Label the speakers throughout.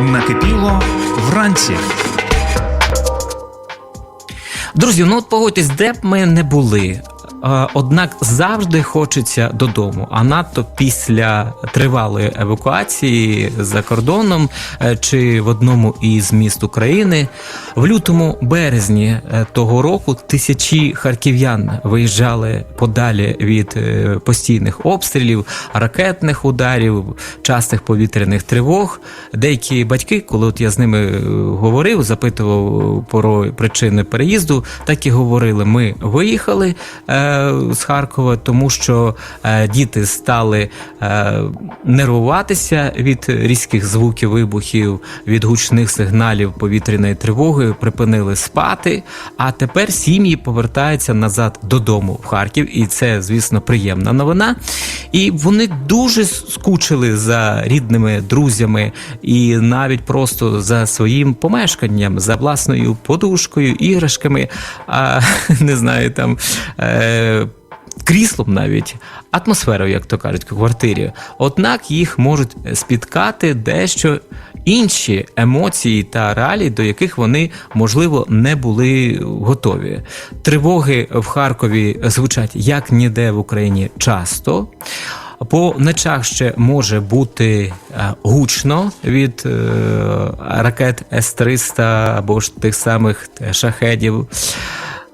Speaker 1: Накипіло вранці.
Speaker 2: Друзі, ну от погодьтесь, де б ми не були. Однак завжди хочеться додому, а надто після тривалої евакуації за кордоном е, чи в одному із міст України. В лютому березні е, того року тисячі харків'ян виїжджали подалі від е, постійних обстрілів, ракетних ударів, частих повітряних тривог. Деякі батьки, коли от я з ними говорив, запитував про причини переїзду, так і говорили: ми виїхали з Харкова, тому що е, діти стали е, нервуватися від різких звуків вибухів, від гучних сигналів повітряної тривоги, припинили спати. А тепер сім'ї повертаються назад додому в Харків, і це, звісно, приємна новина. І вони дуже скучили за рідними друзями і навіть просто за своїм помешканням, за власною подушкою, іграшками, а не знаю, там. Кріслом навіть атмосферою, як то кажуть, квартирі. Однак їх можуть спіткати дещо інші емоції та реалії, до яких вони можливо не були готові. Тривоги в Харкові звучать як ніде в Україні часто. По ночах ще може бути е, гучно від е, ракет С-300 або ж тих самих шахедів.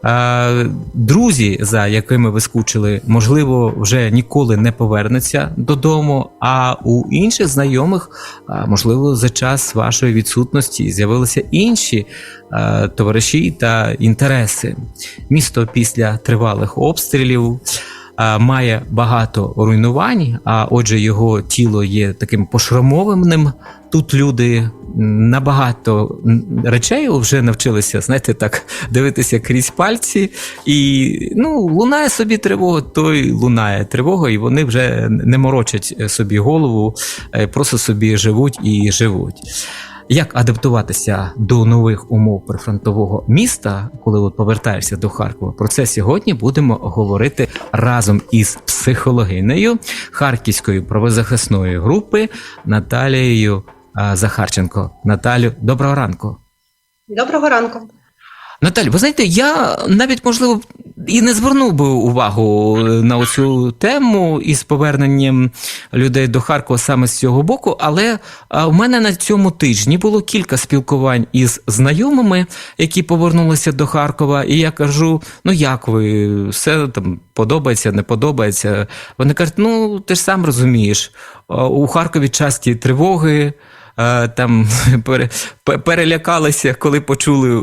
Speaker 2: Е, Друзі, за якими ви скучили, можливо, вже ніколи не повернуться додому. А у інших знайомих, е, можливо, за час вашої відсутності з'явилися інші е, товариші та інтереси. Місто після тривалих обстрілів. Має багато руйнувань, а отже, його тіло є таким пошрамованим. Тут люди набагато речей вже навчилися, знаєте, так дивитися крізь пальці, і ну, лунає собі тривога, то й лунає тривога, і вони вже не морочать собі голову, е, просто собі живуть і живуть. Як адаптуватися до нових умов прифронтового міста, коли от повертаєшся до Харкова? Про це сьогодні будемо говорити разом із психологинею Харківської правозахисної групи Наталією Захарченко. Наталю, доброго ранку.
Speaker 3: Доброго ранку.
Speaker 2: Наталю, ви знаєте, я навіть можливо і не звернув би увагу на оцю тему із поверненням людей до Харкова саме з цього боку. Але у мене на цьому тижні було кілька спілкувань із знайомими, які повернулися до Харкова, і я кажу: ну як ви, все там подобається, не подобається. Вони кажуть, ну ти ж сам розумієш, у Харкові часті тривоги. Там перелякалися, коли почули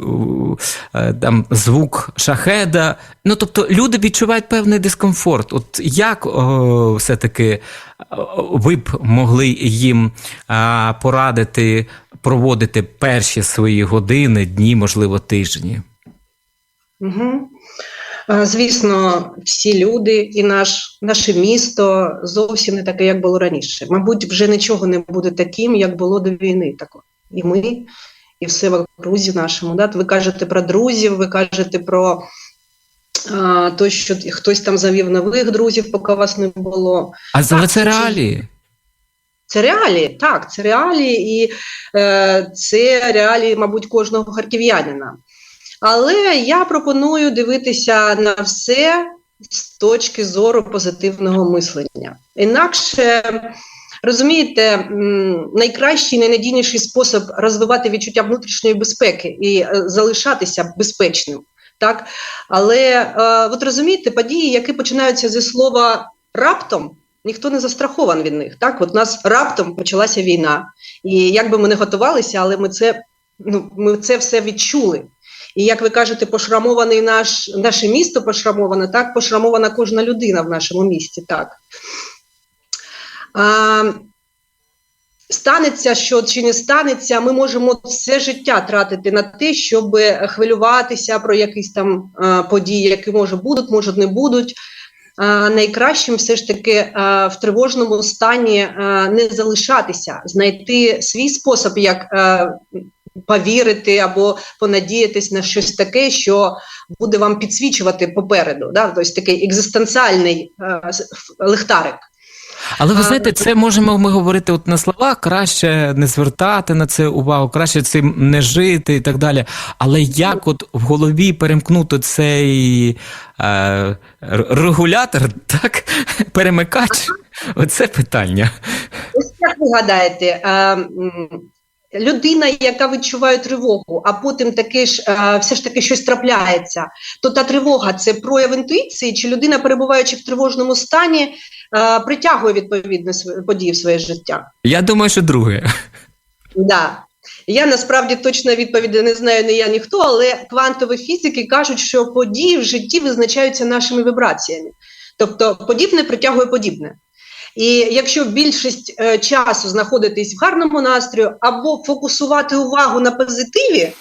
Speaker 2: там звук шахеда. Ну тобто люди відчувають певний дискомфорт. От як все-таки ви б могли їм порадити проводити перші свої години, дні, можливо, тижні?
Speaker 3: Угу. Звісно, всі люди і наш, наше місто зовсім не таке, як було раніше. Мабуть, вже нічого не буде таким, як було до війни. Так. І ми, і все в окрузі нашому. Да? Ви кажете про друзів, ви кажете про а, то, що хтось там завів нових друзів, поки вас не було.
Speaker 2: А але це реалії.
Speaker 3: Це реалії, так, це реалії, і е, це реалії, мабуть, кожного харків'янина. Але я пропоную дивитися на все з точки зору позитивного мислення. Інакше, розумієте, найкращий, найнадійніший спосіб розвивати відчуття внутрішньої безпеки і залишатися безпечним. Так? Але е, от розумієте, події, які починаються зі слова раптом. Ніхто не застрахований від них. Так, от нас раптом почалася війна, і як би ми не готувалися, але ми це ну ми це все відчули. І як ви кажете, пошрамований наш наше місто пошрамоване, так пошрамована кожна людина в нашому місті. Так а, станеться, що чи не станеться, ми можемо все життя тратити на те, щоб хвилюватися про якісь там а, події, які може будуть, може не будуть. А, найкращим все ж таки а, в тривожному стані а, не залишатися, знайти свій спосіб, як а, повірити або понадіятись на щось таке, що буде вам підсвічувати попереду, да? тобто такий екзистенціальний е, лихтарик.
Speaker 2: Але ви знаєте, це можемо ми говорити от на словах, краще не звертати на це увагу, краще цим не жити і так далі. Але як от в голові перемкнути цей е, регулятор, так, перемикач, оце питання.
Speaker 3: Ось як ви гадаєте, е, людина, яка відчуває тривогу, а потім таке ж е, все ж таки щось трапляється, то та тривога це прояв інтуїції, чи людина, перебуваючи в тривожному стані, е, притягує відповідні події в своє життя?
Speaker 2: Я думаю, що друге.
Speaker 3: Да. Я насправді точно відповіді не знаю не я ніхто, але квантові фізики кажуть, що події в житті визначаються нашими вібраціями. Тобто подібне притягує подібне. І якщо більшість е, часу знаходитись в гарному настрою або фокусувати увагу на позитиві, е,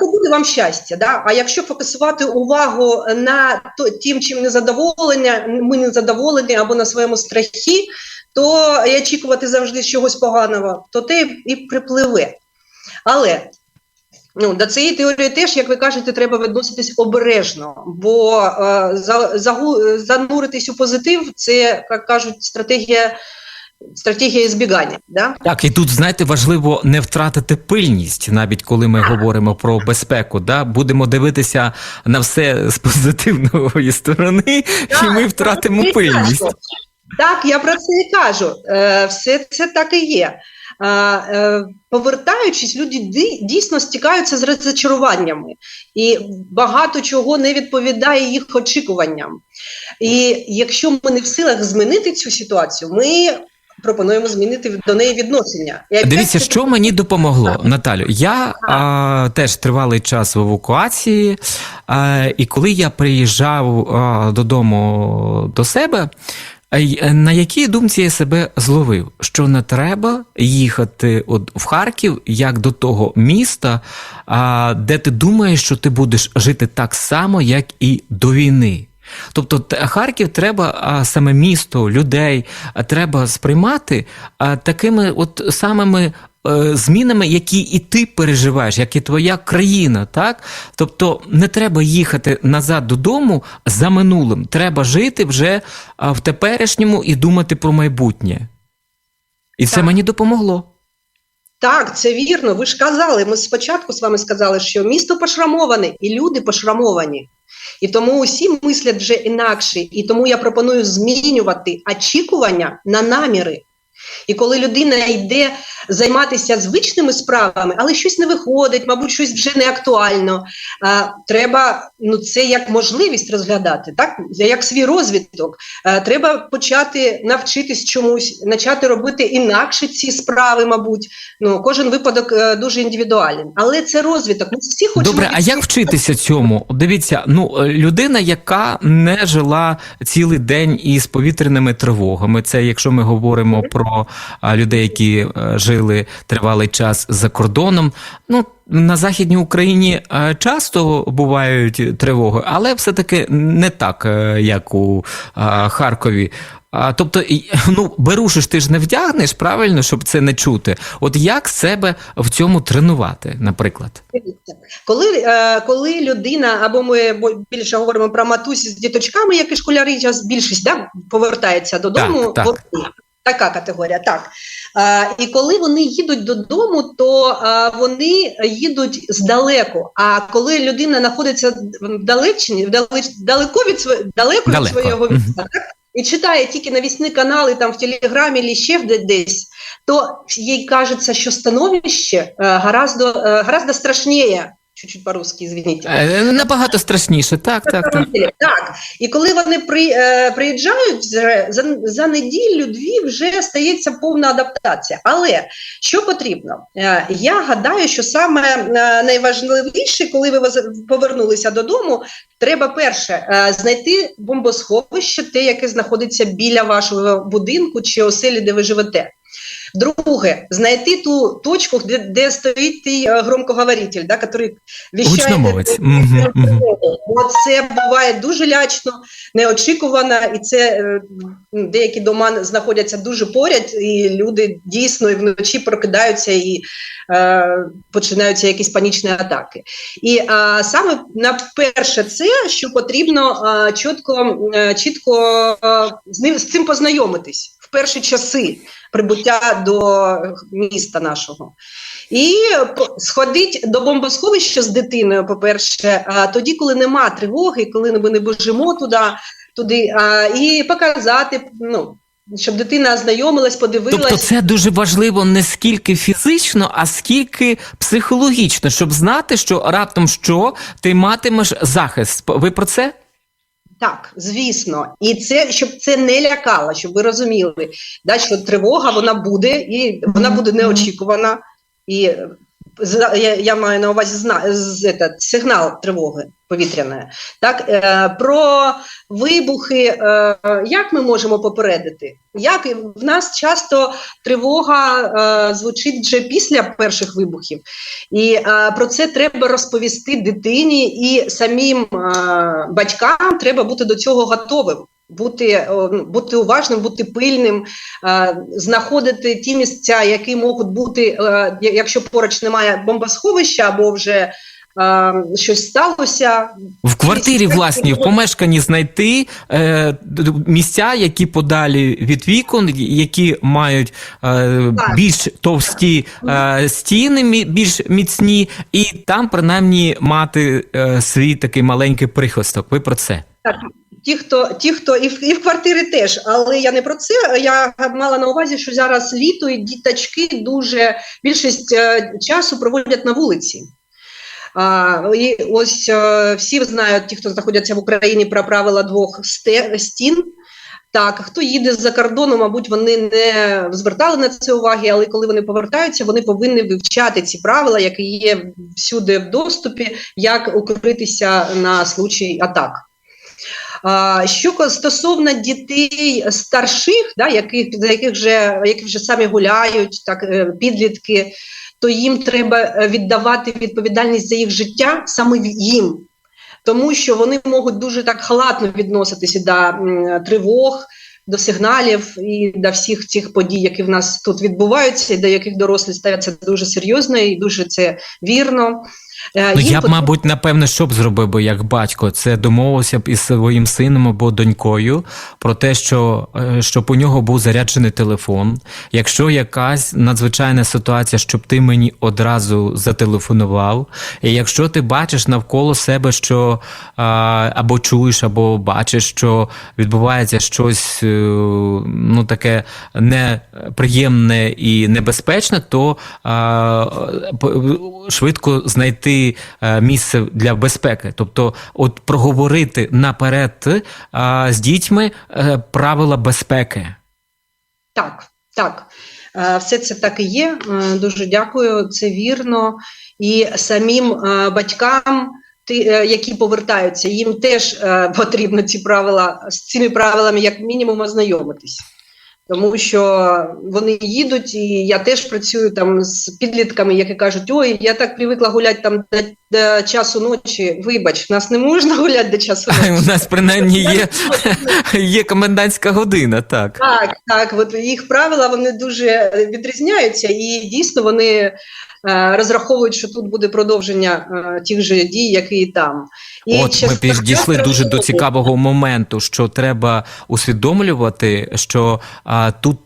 Speaker 3: то буде вам щастя. Да? А якщо фокусувати увагу на тим, чим незадоволення, ми незадоволені або на своєму страхі, то і очікувати завжди чогось поганого, то те і припливе. Але ну, до цієї теорії теж, як ви кажете, треба відноситись обережно, бо е, за, загу, зануритись у позитив це, як кажуть, стратегія, стратегія збігання. Да?
Speaker 2: Так, і тут, знаєте, важливо не втратити пильність, навіть коли ми говоримо про безпеку. Да? Будемо дивитися на все з позитивної сторони, і ми втратимо
Speaker 3: Так,
Speaker 2: пильність.
Speaker 3: Так, я про це і кажу. Е, все це так і є. Е, повертаючись, люди дійсно стикаються з розчаруваннями, і багато чого не відповідає їх очікуванням. І якщо ми не в силах змінити цю ситуацію, ми пропонуємо змінити до неї відношення. Опять
Speaker 2: Дивіться,
Speaker 3: це-
Speaker 2: що мені допомогло, Наталю. Я а, теж тривалий час в евакуації, а, і коли я приїжджав а, додому до себе. А, й- На якій думці я себе зловив, що не треба їхати от в Харків як до того міста, де ти думаєш, що ти будеш жити так само, як і до війни. Тобто Харків треба саме місто, людей треба сприймати такими от самими е, змінами, які і ти переживаєш, як і твоя країна, так? Тобто не треба їхати назад додому за минулим. Треба жити вже в теперішньому і думати про майбутнє. І це
Speaker 3: Так.
Speaker 2: мені допомогло.
Speaker 3: Так, це вірно. Ви ж казали. Ми спочатку з вами сказали, що місто пошрамоване і люди пошрамовані. І тому усі мислять вже інакше. І тому я пропоную змінювати очікування на наміри. І коли людина йде займатися звичними справами, але щось не виходить, мабуть, щось вже не актуально. А, треба ну, це як можливість розглядати, так? як свій розвиток. А, треба почати навчитись чомусь, почати робити інакше ці справи, мабуть. Ну, кожен випадок е, дуже індивідуален. Але це розвиток. Ми всі хочемо.
Speaker 2: Добре, а як вчитися цьому? Дивіться, ну е, людина, яка не жила цілий день із повітряними тривогами, це якщо ми говоримо про людей, які е, жили тривалий час за кордоном. Ну на західній Україні е, часто бувають тривоги, але все-таки не так, е, як у Харкові. А, тобто, ну, беруші ж ти ж не вдягнеш, правильно, щоб це не чути. От як себе в цьому тренувати, наприклад?
Speaker 3: Коли, е, коли людина, або ми більше говоримо про матусі з діточками, як і школяри, зараз більшість да, повертається додому,
Speaker 2: Так, так.
Speaker 3: Така категорія, так. Е, і коли вони їдуть додому, то е, вони їдуть здалеку. А коли людина знаходиться в Далеччині, вдалеч, далеко від, своє- далеко від
Speaker 2: Далеко.
Speaker 3: свого
Speaker 2: Мгм.
Speaker 3: міста, так? і читає тільки навісні канали там в Телеграмі чи ще десь, то їй кажеться, що становище е, гораздо, гораздо страшніше, чуть-чуть по-русски, извините.
Speaker 2: Е, Набагато страшніше, так, так, так.
Speaker 3: Так, і коли вони при, е, приїжджають вже, за, за неділю-дві вже стається повна адаптація. Але що потрібно? Е, я гадаю, що саме е, найважливіше, коли ви повернулися додому, треба перше е, знайти бомбосховище, те, яке знаходиться біля вашого будинку чи оселі, де ви живете. Друге, знайти ту точку, де, де стоїть той е, громкоговоритель, да, який віщає.
Speaker 2: Мгм.
Speaker 3: Це буває дуже лячно, неочікувано, і це е, деякі дома знаходяться дуже поряд, і люди дійсно і вночі прокидаються і е, починаються якісь панічні атаки. І е, саме на перше, це що потрібно е, чітко, е, чітко е, з ним з цим познайомитись. Перші часи прибуття до міста нашого. І сходить до бомбосховища з дитиною, по-перше, тоді, коли нема тривоги, коли ми не біжимо туди, туди і показати, ну, щоб дитина ознайомилась, подивилась.
Speaker 2: Тобто це дуже важливо не скільки фізично, а скільки психологічно, щоб знати, що раптом що ти матимеш захист. Ви про це?
Speaker 3: Так, звісно, і це щоб це не лякало, щоб ви розуміли, да, що тривога вона буде, і вона буде неочікувана. І я, я маю на увазі зна, з, этот, сигнал тривоги повітряної. Так, е, про вибухи, е, як ми можемо попередити? Як в нас часто тривога е, звучить вже після перших вибухів, і е, про це треба розповісти дитині і самим е, батькам треба бути до цього готовим. Бути, бути уважним, бути пильним, е, знаходити ті місця, які можуть бути, е, якщо поруч немає бомбосховища або вже е, щось сталося.
Speaker 2: В квартирі власній, в помешканні знайти е, місця, які подалі від вікон, які мають е, більш товсті е, стіни, більш міцні, і там принаймні мати е, свій такий маленький прихисток. Ви про це?
Speaker 3: Так, ті, хто, ті, хто і в, і в квартири теж, але я не про це. Я мала на увазі, що зараз літо і діточки дуже більшість е, часу проводять на вулиці. А, і ось е, всі знають, ті, хто знаходяться в Україні, про правила двох стін. Так, хто їде з-за кордону, мабуть, вони не звертали на це уваги, але коли вони повертаються, вони повинні вивчати ці правила, які є всюди в доступі, як укритися на случай атак. Що стосовно дітей старших, да, яких, за яких вже, які вже самі гуляють, так, е, підлітки, то їм треба е, віддавати відповідальність за їх життя саме їм, тому що вони можуть дуже так халатно відноситися до тривог, до сигналів і до всіх цих подій, які в нас тут відбуваються, і до яких дорослі ставляться дуже серйозно і дуже це вірно. Е,
Speaker 2: Ну, я б, мабуть, напевне, що б зробив би як батько, це домовився б із своїм сином або донькою про те, що е, щоб у нього був заряджений телефон. Якщо якась надзвичайна ситуація, щоб ти мені одразу зателефонував. І якщо ти бачиш навколо себе, що або чуєш, або бачиш, що відбувається щось е, ну таке неприємне і небезпечне, то швидко знайти е, місце для безпеки. Тобто, от проговорити наперед з дітьми е, правила безпеки.
Speaker 3: Так, так. Е, Все це так і є. Е, Дуже дякую, це вірно. І самим е, батькам, е, які повертаються, їм теж е, потрібно ці правила з цими правилами, як мінімум, ознайомитись. Тому що вони їдуть, і я теж працюю там з підлітками, які кажуть: ой, я так привикла гуляти там до, до часу ночі. Вибач, в нас не можна гуляти до часу ночі.
Speaker 2: У нас принаймні є, є комендантська година, так.
Speaker 3: Так, так, от їх правила вони дуже відрізняються, і дійсно вони розраховують, що тут буде продовження е, тих же дій, які і там. І
Speaker 2: От ми підійшли дуже до цікавого моменту, що треба усвідомлювати, що а, тут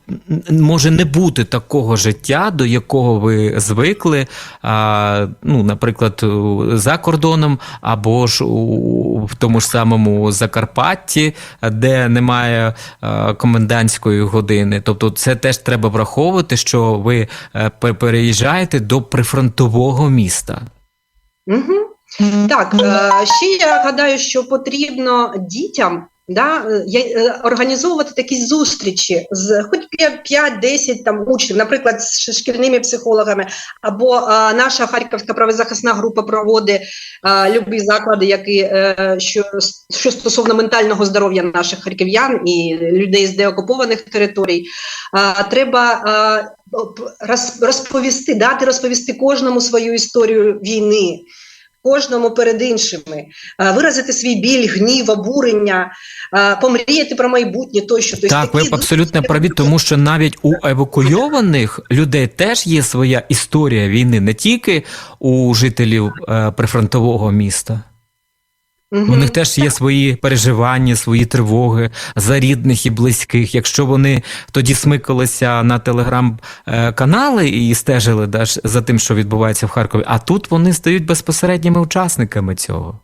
Speaker 2: може не бути такого життя, до якого ви звикли, а, ну, наприклад, за кордоном, або ж у, в тому ж самому Закарпатті, де немає а, комендантської години. Тобто, це теж треба враховувати, що ви е, переїжджаєте до прифронтового міста.
Speaker 3: Угу. Так, е, ще я гадаю, що потрібно дітям да, е, е, організовувати такі зустрічі з хоч 5-10 там учнів, наприклад, з шкільними психологами, або е, наша Харківська правозахисна група проводить е, любі заклади, які е, що, що стосовно ментального здоров'я наших харків'ян і людей з деокупованих територій. Е, треба роз- розповісти, дати розповісти кожному свою історію війни кожному перед іншими, е, виразити свій біль, гнів, обурення, е, помріяти про майбутнє тощо. Тобто
Speaker 2: Так, ви
Speaker 3: такі
Speaker 2: абсолютно праві, тому що навіть у евакуйованих людей теж є своя історія війни, не тільки у жителів е, прифронтового міста.
Speaker 3: Мгм.
Speaker 2: У них теж є свої переживання, свої тривоги за рідних і близьких. Якщо вони тоді смикалися на телеграм-канали і стежили да, за тим, що відбувається в Харкові, а тут вони стають безпосередніми учасниками цього.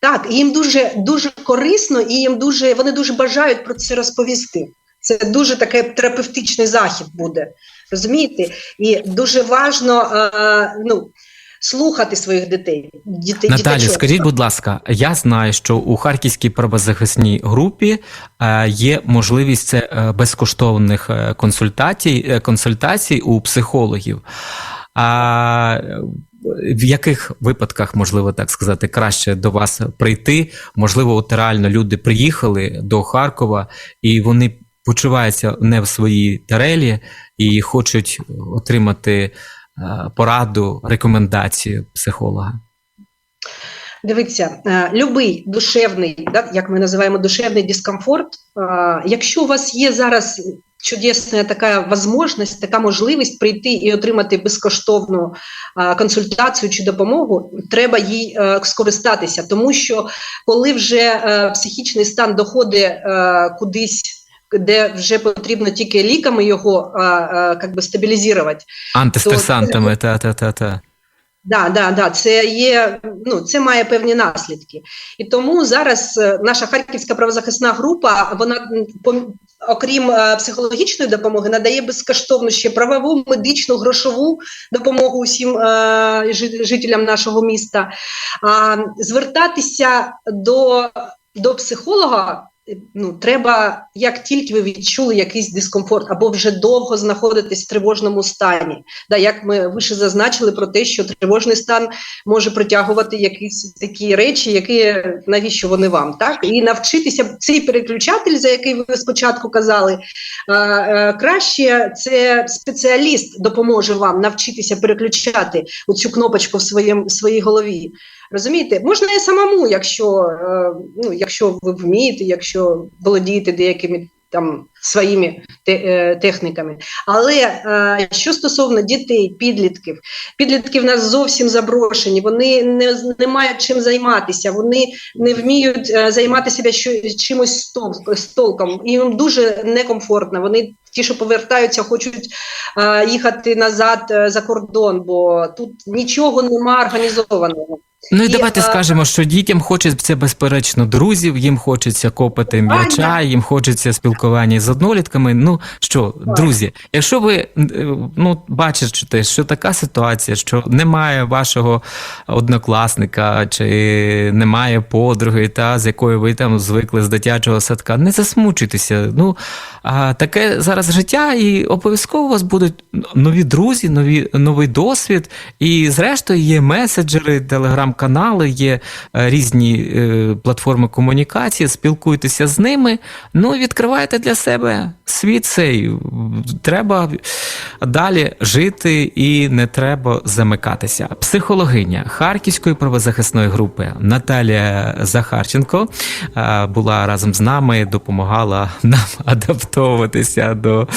Speaker 3: Так, їм дуже дуже корисно, і їм дуже вони дуже бажають про це розповісти. Це дуже такий терапевтичний захід буде. Розумієте? І дуже важно е, ну, слухати своїх дітей. дітей
Speaker 2: Наталі,
Speaker 3: діточок.
Speaker 2: скажіть, будь ласка, я знаю, що у харківській правозахисній групі е, є можливість е, безкоштовних е, консультацій, консультацій у психологів. А в яких випадках, можливо так сказати, краще до вас прийти? Можливо, от реально люди приїхали до Харкова і вони почуваються не в своїй тарелі і хочуть отримати пораду, рекомендацію психолога.
Speaker 3: Дивіться, е, любий душевний, да, як ми називаємо душевний дискомфорт. е, Якщо у вас є зараз чудесна така можливість, така можливість прийти і отримати безкоштовну е, консультацію чи допомогу, треба їй е, скористатися, тому що коли вже е, психічний стан доходить е, кудись. Де вже потрібно тільки ліками його а, а, как би стабілізувати,
Speaker 2: Антистресантами, та та та та.
Speaker 3: Да, да, да, це є. Ну це має певні наслідки, і тому зараз е, наша харківська правозахисна група, вона окрім е, психологічної допомоги, надає безкоштовну ще правову, медичну, грошову допомогу усім е, жителям нашого міста. А звертатися до, до психолога. Ну, треба, як тільки ви відчули якийсь дискомфорт, або вже довго знаходитесь в тривожному стані. Да, як ми вище зазначили про те, що тривожний стан може притягувати якісь такі речі, які навіщо вони вам, так і навчитися цей переключатель, за який ви спочатку казали, е, е, краще це спеціаліст допоможе вам навчитися переключати оцю кнопочку в своєму своїй голові. Розумієте, можна і самому, якщо, е, ну, якщо ви вмієте, якщо володієте деякими там своїми е, техніками. Але е, що стосовно дітей, підлітків, підлітки в нас зовсім заброшені, вони не, не мають чим займатися, вони не вміють займати себе що, чимось з тол- з толком. Їм дуже некомфортно. Вони ті, що повертаються, хочуть їхати назад за кордон, бо тут нічого нема організованого.
Speaker 2: Ну і
Speaker 3: І,
Speaker 2: давайте
Speaker 3: а-
Speaker 2: скажемо, що дітям хочеться безперечно друзів, їм хочеться копати м'яча, їм хочеться спілкування з однолітками. Ну що, друзі, якщо ви е, ну бачите, що така ситуація, що немає вашого однокласника чи немає подруги, та з якою ви там звикли з дитячого садка, не засмучуйтеся. Ну а таке зараз життя, і обов'язково у вас будуть нові друзі, нові новий досвід. І зрештою є меседжери, телеграм-канали, є е, різні е, платформи комунікації. Спілкуйтеся з ними. Ну і відкривайте для себе світ цей. Треба далі жити і не треба замикатися. Психологиня Харківської правозахисної групи Наталія Захарченко е, була разом з нами, допомагала нам адаптовуватися до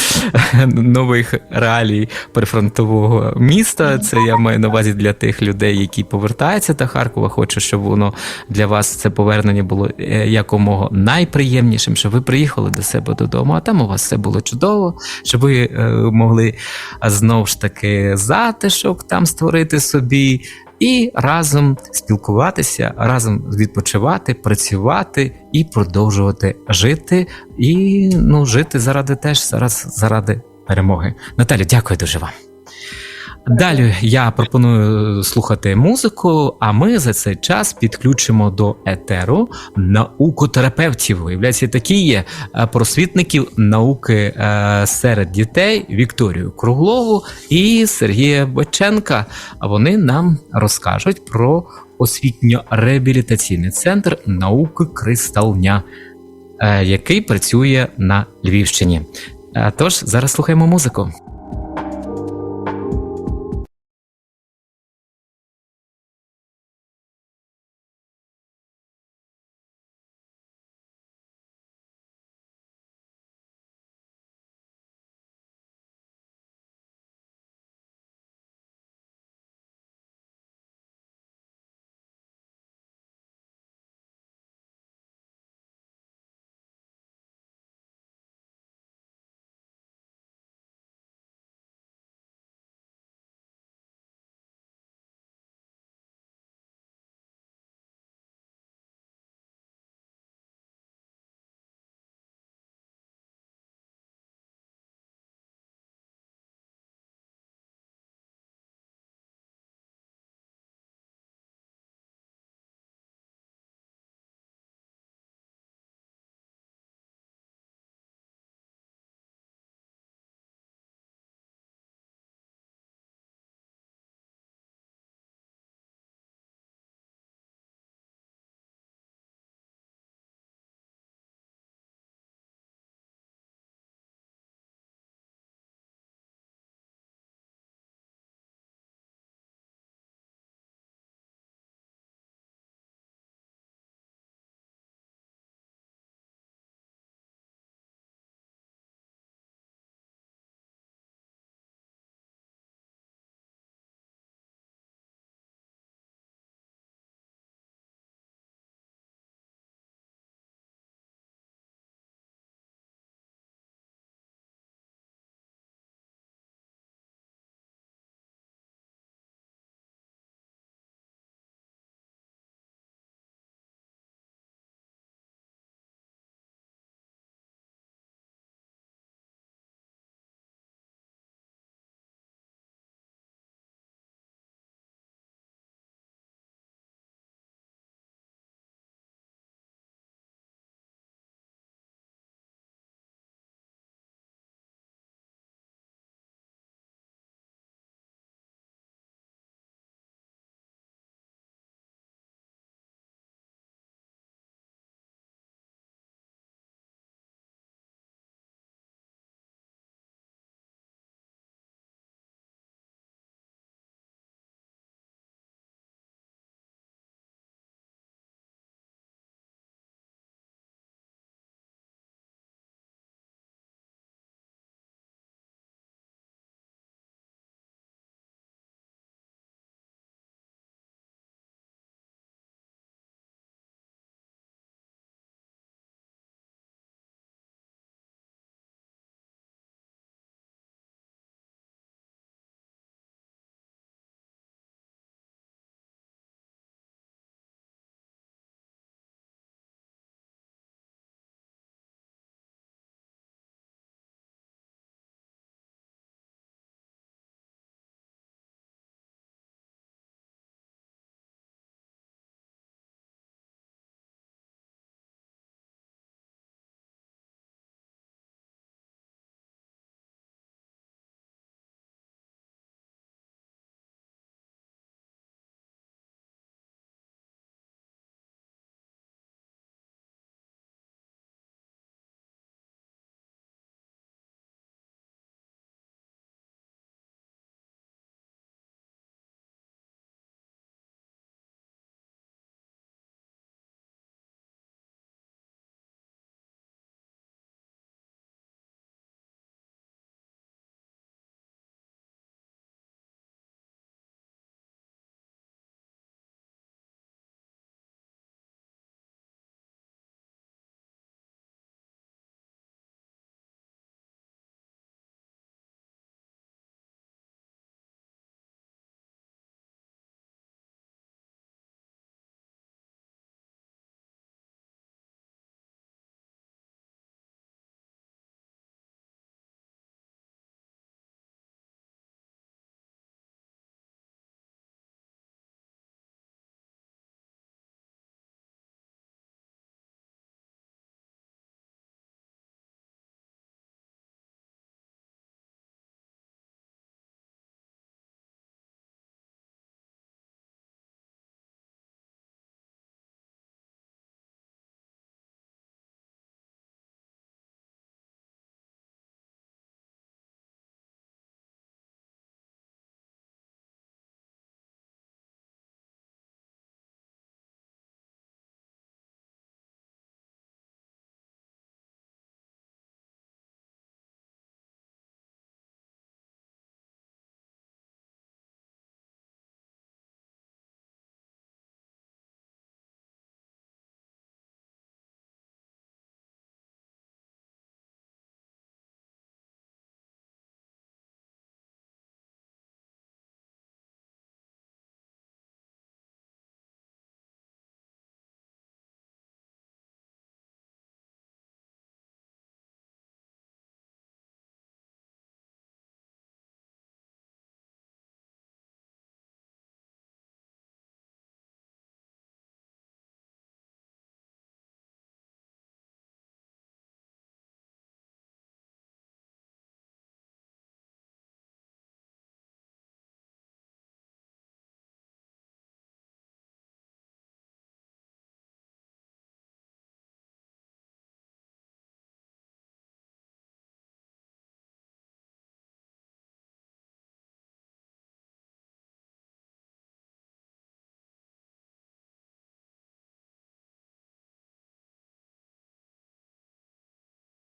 Speaker 2: нових реалій прифронтового міста. Це я маю на увазі для тих людей, які повертаються до Харкова. Хочу, щоб воно для вас це повернення було е, якомога найприємнішим, щоб ви приїхали до себе додому, а там у вас все було чудово, щоб ви е, могли а, знов ж таки затишок там створити собі. І разом спілкуватися, разом відпочивати, працювати і продовжувати жити, і ну жити заради теж зараз заради перемоги. Наталя, дякую дуже вам. Далі я пропоную слухати музику, а ми за цей час підключимо до етеру наукотерапевтів. Виявляється, такі є е, просвітників науки е, серед дітей Вікторію Круглову і Сергія Боченка. Вони нам розкажуть про освітньо-реабілітаційний центр науки Кристалня, е, який працює на Львівщині. Е, Тож зараз слухаємо музику.